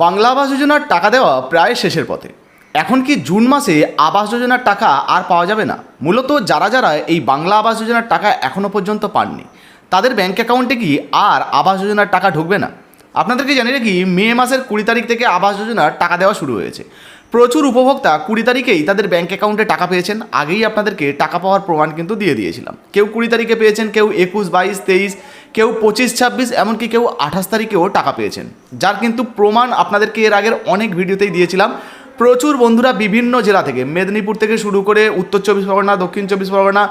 বাংলা আবাস যোজনার টাকা দেওয়া প্রায় শেষের পথে। এখন কি জুন মাসে আবাস যোজনার টাকা আর পাওয়া যাবে না? মূলত যারা যারা এই বাংলা আবাস যোজনার টাকা এখনও পর্যন্ত পাননি, তাদের ব্যাঙ্ক অ্যাকাউন্টে কি আর আবাস যোজনার টাকা ঢুকবে না? আপনাদেরকে জানিয়ে রাখি, মে মাসের কুড়ি তারিখ থেকে আবাস যোজনার টাকা দেওয়া শুরু হয়েছে। প্রচুর উপভোক্তা কুড়ি তারিখেই তাদের ব্যাঙ্ক অ্যাকাউন্টে টাকা পেয়েছেন। আগেই আপনাদেরকে টাকা পাওয়ার প্রমাণ কিন্তু দিয়ে দিয়েছিলাম। কেউ কুড়ি তারিখে পেয়েছেন, কেউ একুশ, বাইশ, তেইশ, কেউ পঁচিশ, ছাব্বিশ, এমনকি কেউ আঠাশ তারিখেও টাকা পেয়েছেন। যার কিন্তু প্রমাণ আপনাদেরকে এর আগের অনেক ভিডিওতেই দিয়েছিলাম। প্রচুর বন্ধুরা বিভিন্ন জেলা থেকে, মেদিনীপুর থেকে শুরু করে উত্তর চব্বিশ পরগনা, দক্ষিণ চব্বিশ পরগনা,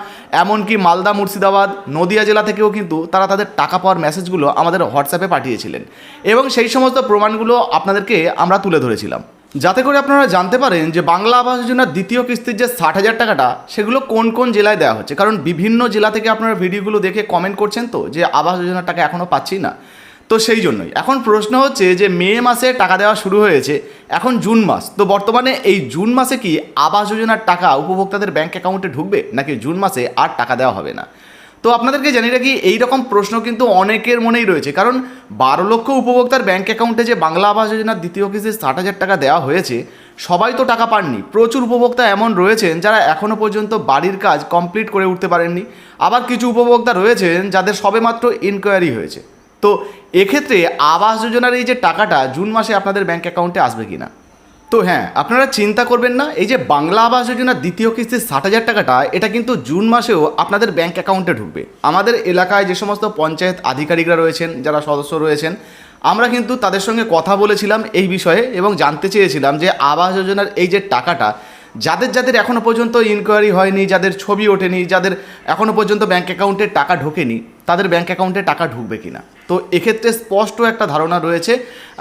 এমনকি মালদা, মুর্শিদাবাদ, নদিয়া জেলা থেকেও কিন্তু তারা তাদের টাকা পাওয়ার মেসেজগুলো আমাদের হোয়াটসঅ্যাপে পাঠিয়েছিলেন। এবং সেই সমস্ত প্রমাণগুলো আপনাদেরকে আমরা তুলে ধরেছিলাম। যাতে করে আপনারা জানতে পারেন যে বাংলা আবাস যোজনার দ্বিতীয় কিস্তির যে ষাট হাজার টাকাটা, সেগুলো কোন কোন জেলায় দেওয়া হচ্ছে? কারণ বিভিন্ন জেলা থেকে আপনারা ভিডিওগুলো দেখে কমেন্ট করছেন তো, যে আবাস যোজনার টাকা এখনও পাচ্ছি না। তো সেই জন্যই। এখন প্রশ্ন হচ্ছে যে মে মাসে টাকা দেওয়া শুরু হয়েছে, এখন জুন মাস। তো বর্তমানে এই জুন মাসে কি আবাস যোজনার টাকা উপভোক্তাদের ব্যাংক অ্যাকাউন্টে ঢুকবে? নাকি জুন মাসে আর টাকা দেওয়া হবে না? তো আপনাদেরকে জানিয়ে রাখি এই রকম প্রশ্ন কিন্তু অনেকের মনেই রয়েছে। কারণ বারো লক্ষ উপভোক্তার ব্যাঙ্ক অ্যাকাউন্টে যে বাংলা আবাস যোজনার দ্বিতীয় কিস্তির ষাট হাজার টাকা দেওয়া হয়েছে, সবাই তো টাকা পাননি। প্রচুর উপভোক্তা এমন রয়েছেন যারা এখনও পর্যন্ত বাড়ির কাজ কমপ্লিট করে উঠতে পারেননি। আবার কিছু উপভোক্তা রয়েছেন যাদের সবেমাত্র ইনকোয়ারি হয়েছে। তো এক্ষেত্রে আবাস যোজনার এই যে টাকাটা, জুন মাসে আপনাদের ব্যাঙ্ক অ্যাকাউন্টে আসবে কি না তো হ্যাঁ আপনারা চিন্তা করবেন না, এই যে বাংলা আবাস যোজনার দ্বিতীয় কিস্তির ষাট হাজার টাকাটা, এটা কিন্তু জুন মাসেও আপনাদের ব্যাংক অ্যাকাউন্টে ঢুকবে। আমাদের এলাকায় যে সমস্ত পঞ্চায়েত আধিকারিকরা রয়েছেন, যারা সদস্য রয়েছেন, আমরা কিন্তু তাদের সঙ্গে কথা বলেছিলাম এই বিষয়ে এবং জানতে চেয়েছিলাম যে আবাস যোজনার এই যে টাকাটা, যাদের যাদের এখনও পর্যন্ত ইনকোয়ারি হয়নি, যাদের ছবি ওঠেনি, যাদের এখনও পর্যন্ত ব্যাঙ্ক অ্যাকাউন্টে টাকা ঢোকেনি, তাদের ব্যাঙ্ক অ্যাকাউন্টে টাকা ঢুকবে কিনা? তো এক্ষেত্রে স্পষ্ট একটা ধারণা রয়েছে।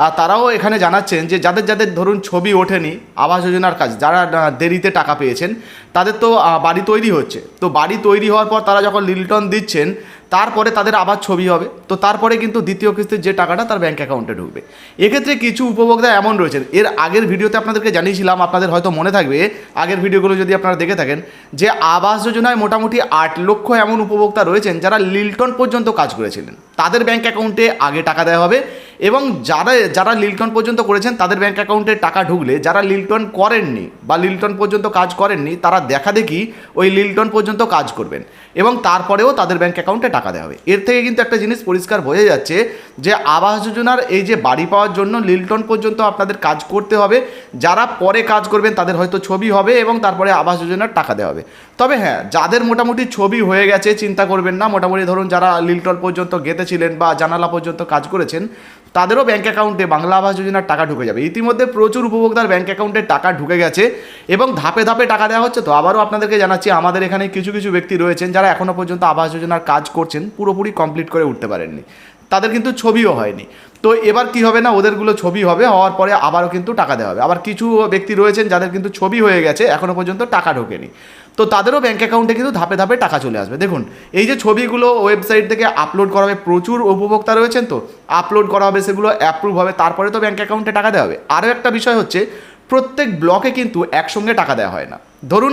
আর তারাও এখানে জানাচ্ছেন যে যাদের যাদের ধরুন ছবি ওঠেনি আবাস যোজনার কাজ, যারা দেরিতে টাকা পেয়েছেন, তাদের তো বাড়ি তৈরি হচ্ছে। তো বাড়ি তৈরি হওয়ার পর তারা যখন লিলটন দিচ্ছেন তারপরে তাদের আবার ছবি হবে। তো তারপরে কিন্তু দ্বিতীয় কিস্তির যে টাকাটা তার ব্যাঙ্ক অ্যাকাউন্টে ঢুকবে। এক্ষেত্রে কিছু উপভোক্তা এমন রয়েছেন এর আগের ভিডিওতে আপনাদেরকে জানিয়েছিলাম, আপনাদের হয়তো মনে থাকবে, আগের ভিডিওগুলো যদি আপনারা দেখে থাকেন, যে আবাস যোজনায় মোটামুটি আট লক্ষ এমন উপভোক্তা রয়েছেন যারা লিল্টন পর্যন্ত কাজ করেছিলেন। তাদের ব্যাঙ্ক অ্যাকাউন্টে আগে টাকা দেওয়া হবে। এবং যারা যারা লিলটন পর্যন্ত করেছেন, তাদের ব্যাঙ্ক অ্যাকাউন্টে টাকা ঢুকলে, যারা লিলটন করেননি বা লিলটন পর্যন্ত কাজ করেননি, তারা দেখা দেখি ওই লিলটন পর্যন্ত কাজ করবেন এবং তারপরেও তাদের ব্যাঙ্ক অ্যাকাউন্টে টাকা দেওয়া হবে। এর থেকে কিন্তু একটা জিনিস পরিষ্কার বোঝা যাচ্ছে যে আবাস যোজনার এই যে বাড়ি পাওয়ার জন্য লিলটন পর্যন্ত আপনাদের কাজ করতে হবে, যারা পরে কাজ করবেন তাদের হয়তো ছবি হবে এবং তারপরে আবাস যোজনার টাকা দেওয়া হবে। তবে হ্যাঁ যাদের মোটামুটি ছবি হয়ে গেছে, চিন্তা করবেন না। মোটামুটি ধরুন যারা লিলটন পর্যন্ত গেঁথেছিলেন বা জানালা পর্যন্ত কাজ করেছেন তাদেরও ব্যাঙ্ক অ্যাকাউন্টে বাংলা আবাস যোজনার টাকা ঢুকে যাবে। ইতিমধ্যে প্রচুর উপভোক্তার ব্যাঙ্ক অ্যাকাউন্টে টাকা ঢুকে গেছে এবং ধাপে ধাপে টাকা দেওয়া হচ্ছে তো আবারও আপনাদেরকে জানাচ্ছি, আমাদের এখানে কিছু কিছু ব্যক্তি রয়েছেন যারা এখনও পর্যন্ত আবাস যোজনার কাজ করছেন, পুরোপুরি কমপ্লিট করে উঠতে পারেননি। তাদের কিন্তু ছবিও হয়নি। তো এবার কি হবে না? ওদেরগুলো ছবি হবে, হওয়ার পরে আবারও কিন্তু টাকা দেওয়া হবে। আবার কিছু ব্যক্তি রয়েছেন যাদের কিন্তু ছবি হয়ে গেছে এখনও পর্যন্ত টাকা ঢোকেনি। তো তাদেরও ব্যাঙ্ক অ্যাকাউন্টে কিন্তু ধাপে ধাপে টাকা চলে আসবে। দেখুন, এই যে ছবিগুলো ওয়েবসাইট থেকে আপলোড করা হবে, প্রচুর উপভোক্তা রয়েছেন তো? আপলোড করা হবে, সেগুলো অ্যাপ্রুভ হবে, তারপরে তো ব্যাঙ্ক অ্যাকাউন্টে টাকা দেওয়া হবে। আরও একটা বিষয় হচ্ছে প্রত্যেক ব্লকে কিন্তু একসঙ্গে টাকা দেওয়া হয় না। ধরুন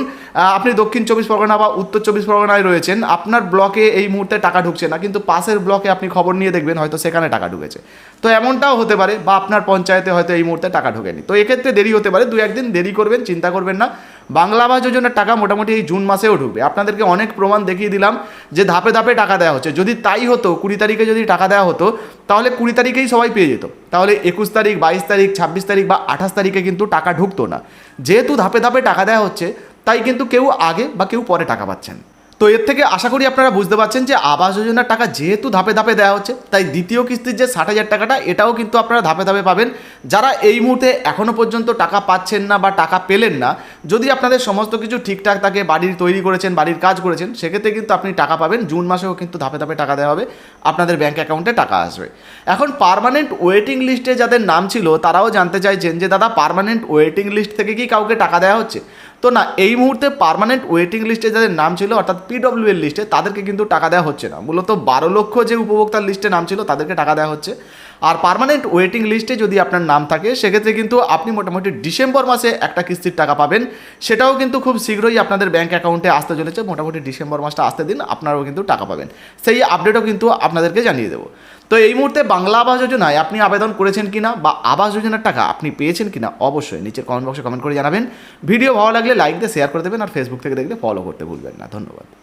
আপনি দক্ষিণ চব্বিশ পরগনা বা উত্তর চব্বিশ পরগনায় রয়েছেন, আপনার ব্লকে এই মুহূর্তে টাকা ঢুকছে না, কিন্তু পাশের ব্লকে আপনি খবর নিয়ে দেখবেন, হয়তো সেখানে টাকা ঢুকেছে। তো এমনটাও হতে পারে, বা আপনার পঞ্চায়েতে হয়তো এই মুহূর্তে টাকা ঢোকেনি। তো এক্ষেত্রে দেরি হতে পারে দু একদিন দেরি করবেন, চিন্তা করবেন না। বাংলা আবাস যোজনার টাকা মোটামুটি এই জুন মাসেও ঢুকবে। আপনাদেরকে অনেক প্রমাণ দেখিয়ে দিলাম যে ধাপে ধাপে টাকা দেওয়া হচ্ছে। যদি তাই হতো, কুড়ি তারিখে যদি টাকা দেওয়া হতো, তাহলে কুড়ি তারিখেই সবাই পেয়ে যেত। তাহলে একুশ তারিখ, বাইশ তারিখ, ছাব্বিশ তারিখ বা আঠাশ তারিখে কিন্তু টাকা ঢুকতো না। যেহেতু ধাপে ধাপে টাকা দেওয়া হচ্ছে, তাই কিন্তু কেউ আগে বা কেউ পরে টাকা পাচ্ছেন। তো এর থেকে আশা করি আপনারা বুঝতে পারছেন যে আবাস যোজনার টাকা যেহেতু ধাপে ধাপে দেওয়া হচ্ছে, তাই দ্বিতীয় কিস্তির যে ষাট হাজার টাকাটা, এটাও কিন্তু আপনারা ধাপে ধাপে পাবেন। যারা এই মুহূর্তে এখনও পর্যন্ত টাকা পাচ্ছেন না বা টাকা পেলেন না, যদি আপনাদের সমস্ত কিছু ঠিকঠাক থাকে, বাড়ির তৈরি করেছেন, বাড়ির কাজ করেছেন, সেক্ষেত্রে কিন্তু আপনি টাকা পাবেন। জুন মাসেও কিন্তু ধাপে ধাপে টাকা দেওয়া হবে, আপনাদের ব্যাঙ্ক অ্যাকাউন্টে টাকা আসবে। এখন পারমানেন্ট ওয়েটিং লিস্টে যাদের নাম ছিল, তারাও জানতে চাইছেন যে, দাদা পারমানেন্ট ওয়েটিং লিস্ট থেকে কি কাউকে টাকা দেওয়া হচ্ছে? তো না, এই মুহূর্তে পারমানেন্ট ওয়েটিং লিস্টে যাদের নাম ছিল, অর্থাৎ পিডব্লিউ এর লিস্টে তাদেরকে কিন্তু টাকা দেওয়া হচ্ছে না। মূলত বারো লক্ষ যে উপভোক্তার লিস্টে নাম ছিল, তাদেরকে টাকা দেওয়া হচ্ছে। আর পার্মানেন্ট ওয়েটিং লিস্টে যদি আপনার নাম থাকে, সেক্ষেত্রে কিন্তু আপনি মোটামুটি ডিসেম্বর মাসে একটা কিস্তির টাকা পাবেন। সেটাও কিন্তু খুব শীঘ্রই আপনাদের ব্যাঙ্ক অ্যাকাউন্টে আসতে চলেছে। মোটামুটি ডিসেম্বর মাসটা আসতে দিন, আপনারাও কিন্তু টাকা পাবেন। সেই আপডেটও কিন্তু আপনাদেরকে জানিয়ে দেবো। তো এই মুহূর্তে বাংলা আবাস যোজনায় আপনি আবেদন করেছেন কিনা বা আবাস যোজনার টাকা আপনি পেয়েছেন কিনা, অবশ্যই নিচের কমেন্ট বক্সে কমেন্ট করে জানাবেন। ভিডিও ভালো লাগলে লাইক দিয়ে শেয়ার করে দেবেন আর ফেসবুক থেকে দেখলে ফলো করতে ভুলবেন না। ধন্যবাদ।